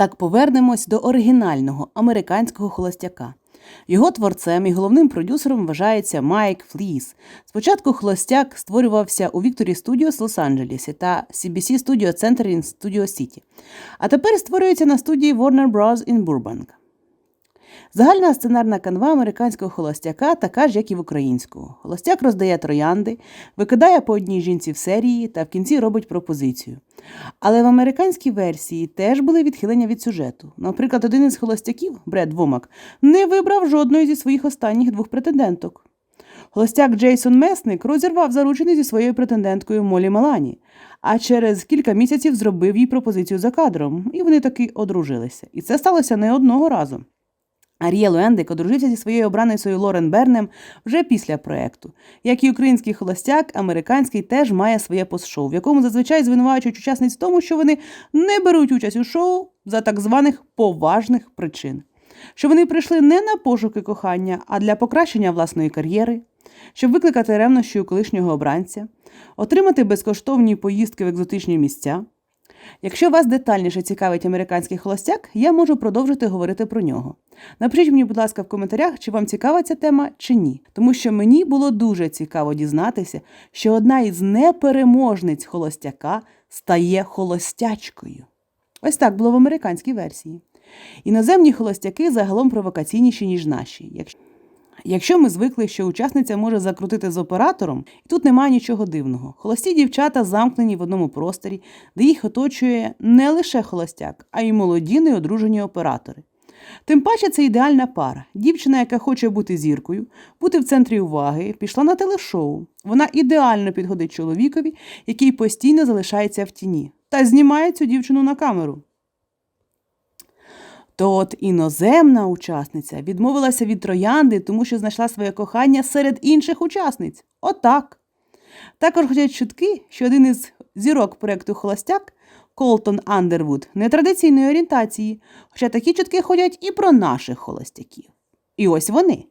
Так повернемось до оригінального американського холостяка. Його творцем і головним продюсером вважається Майк Фліс. Спочатку холостяк створювався у Вікторі Studios Лос-Анджелесі та CBC Studio Center in Studio City. А тепер створюється на студії Warner Bros. in Burbank. Загальна сценарна канва американського холостяка така ж, як і в українського. Холостяк роздає троянди, викидає по одній жінці в серії та в кінці робить пропозицію. Але в американській версії теж були відхилення від сюжету. Наприклад, один із холостяків, Бред Вомак, не вибрав жодної зі своїх останніх двох претенденток. Холостяк Джейсон Месник розірвав заручений зі своєю претенденткою Молі Малані, а через кілька місяців зробив їй пропозицію за кадром, і вони таки одружилися. І це сталося не одного разу. Арієл Уендик одружився зі своєю обраницею Лорен Бернем вже після проекту. Як і український холостяк, американський теж має своє постшоу, в якому зазвичай звинувачують учасниць в тому, що вони не беруть участь у шоу за так званих поважних причин. Що вони прийшли не на пошуки кохання, а для покращення власної кар'єри, щоб викликати ревнощі у колишнього обранця, отримати безкоштовні поїздки в екзотичні місця. Якщо вас детальніше цікавить американський холостяк, я можу продовжити говорити про нього. Напишіть мені, будь ласка, в коментарях, чи вам цікава ця тема, чи ні. Тому що мені було дуже цікаво дізнатися, що одна із непереможниць холостяка стає холостячкою. Ось так було в американській версії. Іноземні холостяки загалом провокаційніші, ніж наші. Якщо Якщо ми звикли, що учасниця може закрутити з оператором, і тут немає нічого дивного. Холості дівчата замкнені в одному просторі, де їх оточує не лише холостяк, а й молоді неодружені оператори. Тим паче це ідеальна пара. Дівчина, яка хоче бути зіркою, бути в центрі уваги, пішла на телешоу. Вона ідеально підходить чоловікові, який постійно залишається в тіні, та знімає цю дівчину на камеру. То от іноземна учасниця відмовилася від троянди, тому що знайшла своє кохання серед інших учасниць. Отак. Також ходять чутки, що один із зірок проєкту Холостяк Колтон Андервуд нетрадиційної орієнтації, хоча такі чутки ходять і про наших холостяків. І ось вони.